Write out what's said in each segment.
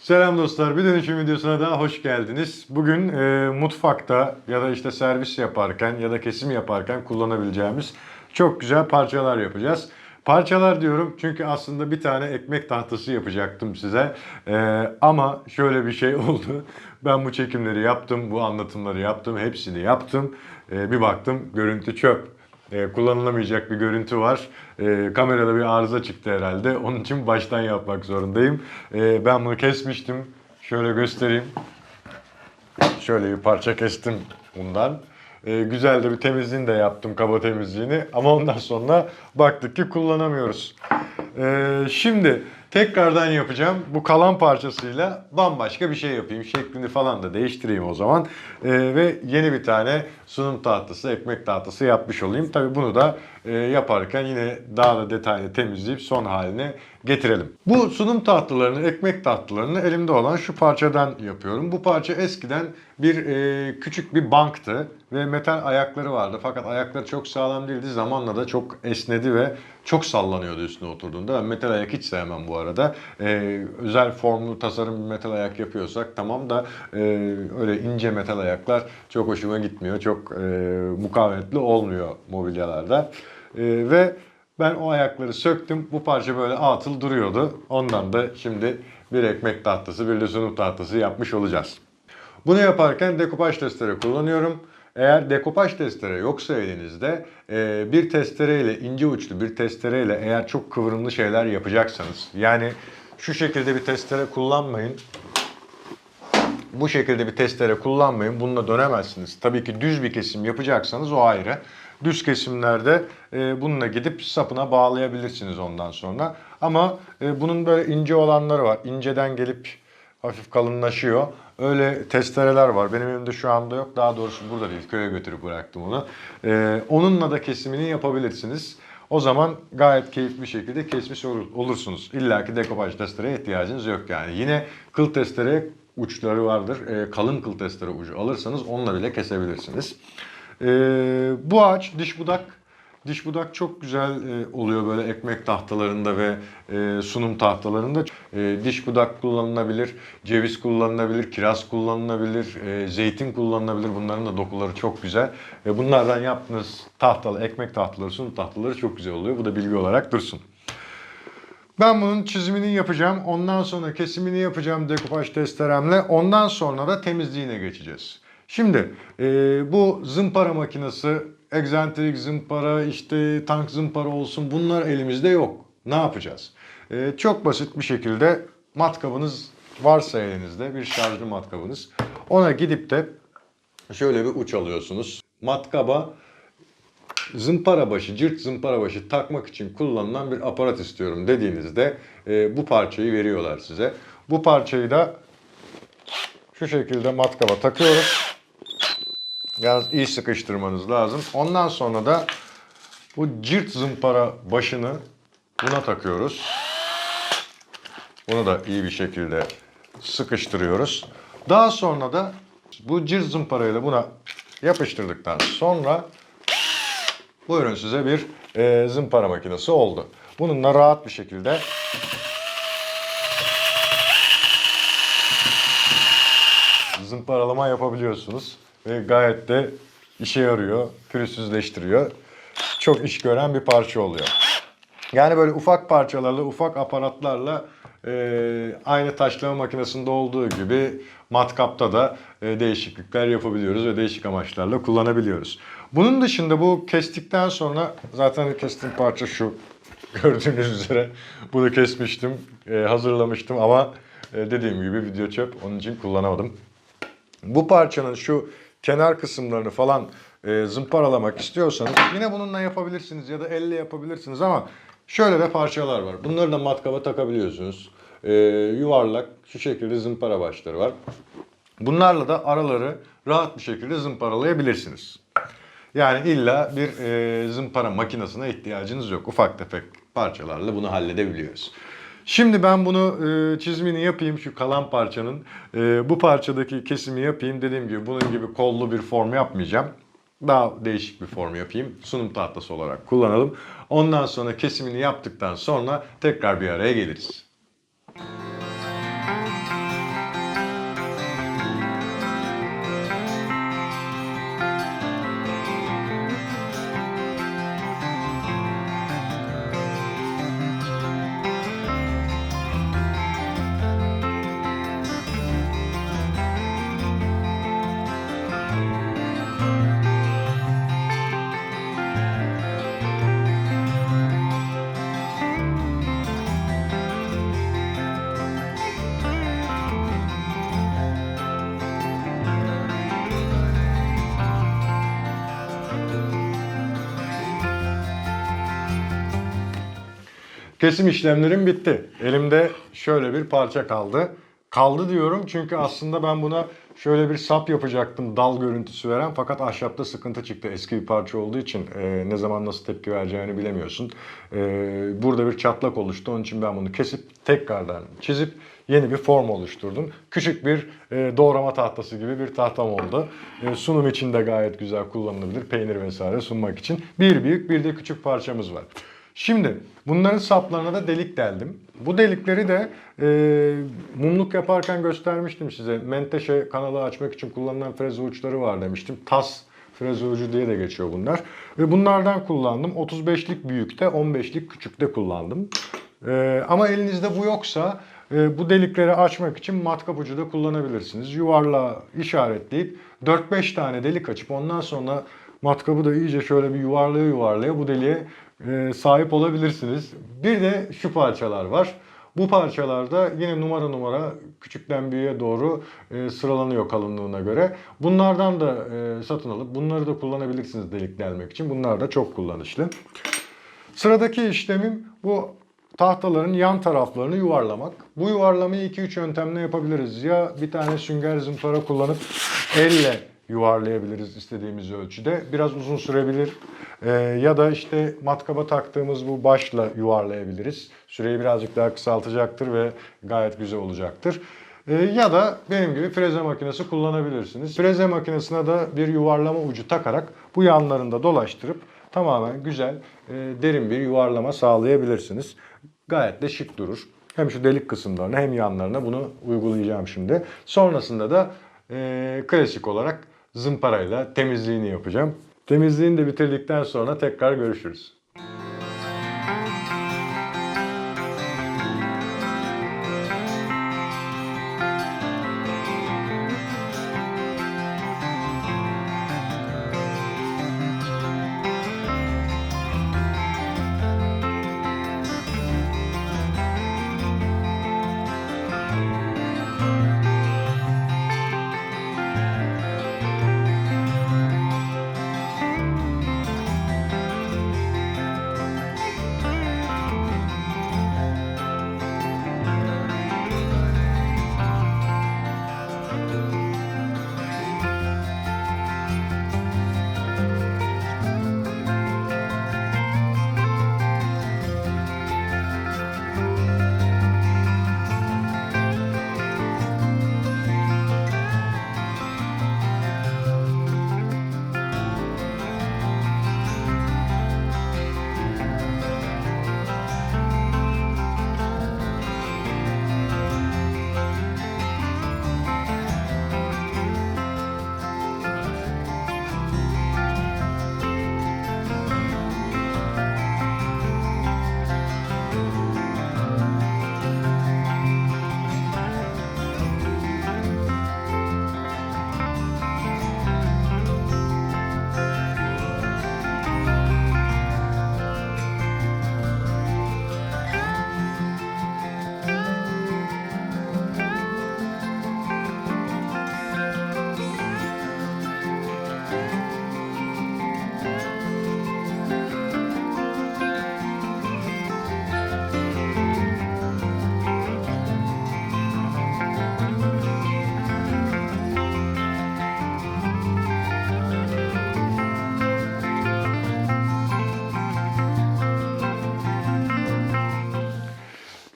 Selam dostlar, bir dönüşüm videosuna daha hoş geldiniz. Bugün e, mutfakta ya da işte servis yaparken ya da kesim yaparken kullanabileceğimiz çok güzel parçalar yapacağız. Parçalar diyorum çünkü aslında bir tane ekmek tahtası yapacaktım size. E, ama şöyle bir şey oldu. Ben bu çekimleri yaptım, bu anlatımları yaptım, hepsini yaptım. E, bir baktım görüntü çöp. E, kullanılamayacak bir görüntü var. E, kamerada bir arıza çıktı herhalde. Onun için baştan yapmak zorundayım. E, ben bunu kesmiştim. Şöyle göstereyim. Şöyle bir parça kestim bundan. E, güzel de bir temizliğini de yaptım, kaba temizliğini. Ama ondan sonra baktık ki kullanamıyoruz. E, şimdi tekrardan yapacağım. Bu kalan parçasıyla bambaşka bir şey yapayım. Şeklini falan da değiştireyim o zaman. E, ve yeni bir tane sunum tahtası, ekmek tahtası yapmış olayım. Tabii bunu da e, yaparken yine daha da detaylı temizleyip son haline getirelim. Bu sunum tahtalarını, ekmek tahtalarını elimde olan şu parçadan yapıyorum. Bu parça eskiden bir e, küçük bir banktı ve metal ayakları vardı. Fakat ayakları çok sağlam değildi. Zamanla da çok esnedi ve çok sallanıyordu üstüne oturduğunda. Ben metal ayak hiç sevmem bu arada. E, özel formlu tasarım bir metal ayak yapıyorsak tamam da e, öyle ince metal ayaklar çok hoşuma gitmiyor. Çok e, mukavemetli olmuyor mobilyalarda. E, ve ben o ayakları söktüm. Bu parça böyle atıl duruyordu. Ondan da şimdi bir ekmek tahtası, bir de sunum tahtası yapmış olacağız. Bunu yaparken dekopaj testere kullanıyorum. Eğer dekopaj testere yoksa elinizde e, bir testereyle ince uçlu bir testereyle eğer çok kıvrımlı şeyler yapacaksanız yani şu şekilde bir testere kullanmayın. Bu şekilde bir testere kullanmayın. Bununla dönemezsiniz. Tabii ki düz bir kesim yapacaksanız o ayrı. Düz kesimlerde e, bununla gidip sapına bağlayabilirsiniz ondan sonra. Ama e, bunun böyle ince olanları var. İnceden gelip hafif kalınlaşıyor. Öyle testereler var. Benim elimde şu anda yok. Daha doğrusu burada değil. Köye götürüp bıraktım onu. E, onunla da kesimini yapabilirsiniz. O zaman gayet keyifli bir şekilde kesmiş olur- olursunuz. İlla ki dekopaj testereye ihtiyacınız yok yani. Yine kıl testere uçları vardır. E, kalın kıl testere ucu alırsanız onunla bile kesebilirsiniz. E, bu ağaç diş budak. Diş budak çok güzel e, oluyor böyle ekmek tahtalarında ve e, sunum tahtalarında. E, diş budak kullanılabilir, ceviz kullanılabilir, kiraz kullanılabilir, e, zeytin kullanılabilir. Bunların da dokuları çok güzel. Ve bunlardan yaptığınız tahtalı, ekmek tahtaları, sunum tahtaları çok güzel oluyor. Bu da bilgi olarak dursun. Ben bunun çizimini yapacağım. Ondan sonra kesimini yapacağım dekupaj testeremle. Ondan sonra da temizliğine geçeceğiz. Şimdi e, bu zımpara makinesi, egzantrik zımpara, işte tank zımpara olsun bunlar elimizde yok. Ne yapacağız? E, çok basit bir şekilde matkabınız varsa elinizde bir şarjlı matkabınız. Ona gidip de şöyle bir uç alıyorsunuz. Matkaba zımpara başı, cırt zımpara başı takmak için kullanılan bir aparat istiyorum dediğinizde e, bu parçayı veriyorlar size. Bu parçayı da şu şekilde matkaba takıyoruz. Yalnız iyi sıkıştırmanız lazım. Ondan sonra da bu cırt zımpara başını buna takıyoruz. Bunu da iyi bir şekilde sıkıştırıyoruz. Daha sonra da bu cırt zımparayla buna yapıştırdıktan sonra Buyurun size bir e, zımpara makinesi oldu. Bununla rahat bir şekilde zımparalama yapabiliyorsunuz. Ve gayet de işe yarıyor, pürüzsüzleştiriyor. Çok iş gören bir parça oluyor. Yani böyle ufak parçalarla, ufak aparatlarla e, aynı taşlama makinesinde olduğu gibi matkapta da e, değişiklikler yapabiliyoruz ve değişik amaçlarla kullanabiliyoruz. Bunun dışında bu kestikten sonra zaten kestiğim parça şu gördüğünüz üzere bunu kesmiştim, e, hazırlamıştım ama e, dediğim gibi video çöp onun için kullanamadım. Bu parçanın şu kenar kısımlarını falan e, zımparalamak istiyorsanız yine bununla yapabilirsiniz ya da elle yapabilirsiniz ama şöyle de parçalar var. Bunları da matkaba takabiliyorsunuz. E, yuvarlak şu şekilde zımpara başları var. Bunlarla da araları rahat bir şekilde zımparalayabilirsiniz. Yani illa bir e, zımpara makinesine ihtiyacınız yok. Ufak tefek parçalarla bunu halledebiliyoruz. Şimdi ben bunu e, çizimini yapayım şu kalan parçanın. E, bu parçadaki kesimi yapayım. Dediğim gibi bunun gibi kollu bir form yapmayacağım. Daha değişik bir form yapayım. Sunum tahtası olarak kullanalım. Ondan sonra kesimini yaptıktan sonra tekrar bir araya geliriz. Kesim işlemlerim bitti. Elimde şöyle bir parça kaldı. Kaldı diyorum çünkü aslında ben buna şöyle bir sap yapacaktım dal görüntüsü veren fakat ahşapta sıkıntı çıktı eski bir parça olduğu için e, ne zaman nasıl tepki vereceğini bilemiyorsun. E, burada bir çatlak oluştu onun için ben bunu kesip tekrardan çizip yeni bir form oluşturdum. Küçük bir e, doğrama tahtası gibi bir tahtam oldu. E, sunum için de gayet güzel kullanılabilir peynir vesaire sunmak için. Bir büyük bir de küçük parçamız var. Şimdi bunların saplarına da delik deldim. Bu delikleri de e, mumluk yaparken göstermiştim size. Menteşe kanalı açmak için kullanılan freze uçları var demiştim. Tas freze ucu diye de geçiyor bunlar. Ve bunlardan kullandım. 35'lik büyükte, 15'lik küçükte kullandım. E, ama elinizde bu yoksa e, bu delikleri açmak için matkap ucu da kullanabilirsiniz. Yuvarla işaretleyip 4-5 tane delik açıp ondan sonra matkabı da iyice şöyle bir yuvarlaya yuvarlaya bu deliğe sahip olabilirsiniz. Bir de şu parçalar var. Bu parçalarda yine numara numara küçükten büyüğe doğru e, sıralanıyor kalınlığına göre. Bunlardan da e, satın alıp bunları da kullanabilirsiniz delik delmek için. Bunlar da çok kullanışlı. Sıradaki işlemim bu tahtaların yan taraflarını yuvarlamak. Bu yuvarlamayı 2-3 yöntemle yapabiliriz. Ya bir tane sünger zımpara kullanıp elle yuvarlayabiliriz istediğimiz ölçüde. Biraz uzun sürebilir. Ee, ya da işte matkaba taktığımız bu başla yuvarlayabiliriz. Süreyi birazcık daha kısaltacaktır ve gayet güzel olacaktır. Ee, ya da benim gibi freze makinesi kullanabilirsiniz. Freze makinesine de bir yuvarlama ucu takarak bu yanlarında dolaştırıp tamamen güzel, e, derin bir yuvarlama sağlayabilirsiniz. Gayet de şık durur. Hem şu delik kısımlarına hem yanlarına bunu uygulayacağım şimdi. Sonrasında da e, klasik olarak zımparayla temizliğini yapacağım. Temizliğini de bitirdikten sonra tekrar görüşürüz.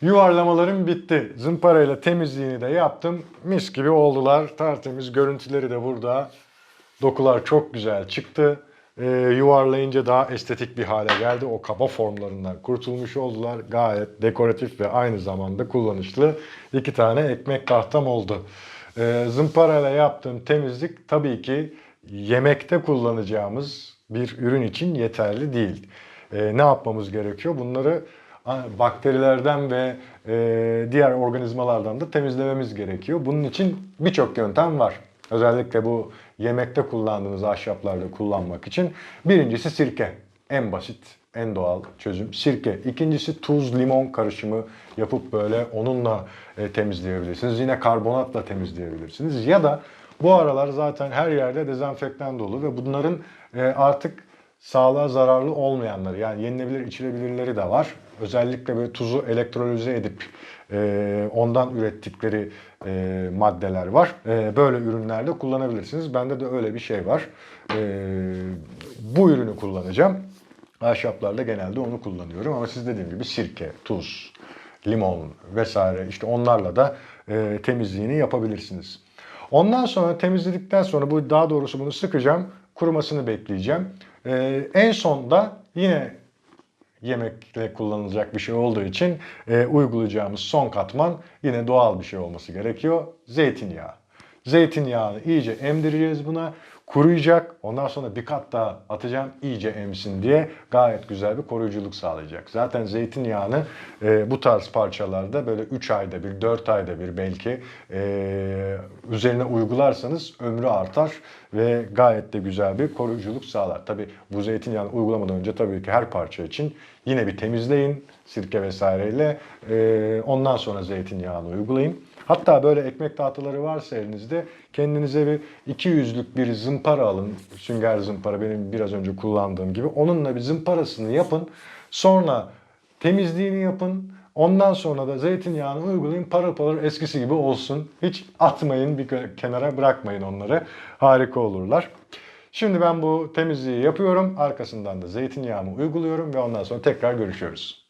Yuvarlamalarım bitti. Zımparayla temizliğini de yaptım. Mis gibi oldular. Tertemiz görüntüleri de burada. Dokular çok güzel çıktı. Ee, yuvarlayınca daha estetik bir hale geldi. O kaba formlarından kurtulmuş oldular. Gayet dekoratif ve aynı zamanda kullanışlı iki tane ekmek tahtam oldu. Ee, zımparayla yaptığım temizlik tabii ki yemekte kullanacağımız bir ürün için yeterli değil. Ee, ne yapmamız gerekiyor? Bunları bakterilerden ve e, diğer organizmalardan da temizlememiz gerekiyor. Bunun için birçok yöntem var. Özellikle bu yemekte kullandığınız ahşaplarda kullanmak için. Birincisi sirke. En basit, en doğal çözüm sirke. İkincisi tuz, limon karışımı yapıp böyle onunla e, temizleyebilirsiniz. Yine karbonatla temizleyebilirsiniz. Ya da bu aralar zaten her yerde dezenfektan dolu ve bunların e, artık sağlığa zararlı olmayanları yani yenilebilir içilebilirleri de var. Özellikle böyle tuzu elektrolize edip e, ondan ürettikleri e, maddeler var. E, böyle ürünlerde kullanabilirsiniz. Bende de öyle bir şey var. E, bu ürünü kullanacağım. Ahşaplarda genelde onu kullanıyorum ama siz dediğim gibi sirke, tuz, limon vesaire işte onlarla da e, temizliğini yapabilirsiniz. Ondan sonra temizledikten sonra bu daha doğrusu bunu sıkacağım. Kurumasını bekleyeceğim. E, en son da yine yemekle kullanılacak bir şey olduğu için e, uygulayacağımız son katman yine doğal bir şey olması gerekiyor. Zeytinyağı. Zeytinyağını iyice emdireceğiz buna. Kuruyacak. Ondan sonra bir kat daha atacağım iyice emsin diye gayet güzel bir koruyuculuk sağlayacak. Zaten zeytinyağını e, bu tarz parçalarda böyle 3 ayda bir, 4 ayda bir belki e, üzerine uygularsanız ömrü artar ve gayet de güzel bir koruyuculuk sağlar. Tabi bu zeytinyağını uygulamadan önce tabii ki her parça için yine bir temizleyin sirke vesaireyle. E, ondan sonra zeytinyağını uygulayın. Hatta böyle ekmek tahtaları varsa elinizde kendinize bir 200'lük bir zımpara alın. Sünger zımpara benim biraz önce kullandığım gibi. Onunla bir zımparasını yapın. Sonra temizliğini yapın. Ondan sonra da zeytinyağını uygulayın. Parıl parıl eskisi gibi olsun. Hiç atmayın bir kenara bırakmayın onları. Harika olurlar. Şimdi ben bu temizliği yapıyorum. Arkasından da zeytinyağımı uyguluyorum ve ondan sonra tekrar görüşüyoruz.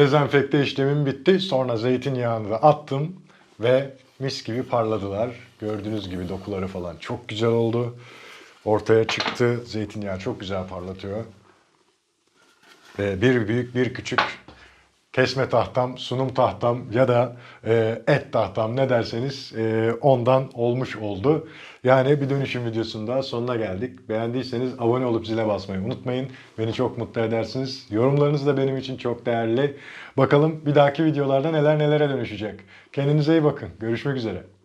Dezenfekte işlemim bitti. Sonra zeytinyağını da attım ve mis gibi parladılar. Gördüğünüz gibi dokuları falan çok güzel oldu. Ortaya çıktı. Zeytinyağı çok güzel parlatıyor. Ve bir büyük bir küçük kesme tahtam, sunum tahtam ya da e, et tahtam ne derseniz e, ondan olmuş oldu. Yani bir dönüşüm videosunda sonuna geldik. Beğendiyseniz abone olup zile basmayı unutmayın. Beni çok mutlu edersiniz. Yorumlarınız da benim için çok değerli. Bakalım bir dahaki videolarda neler nelere dönüşecek. Kendinize iyi bakın. Görüşmek üzere.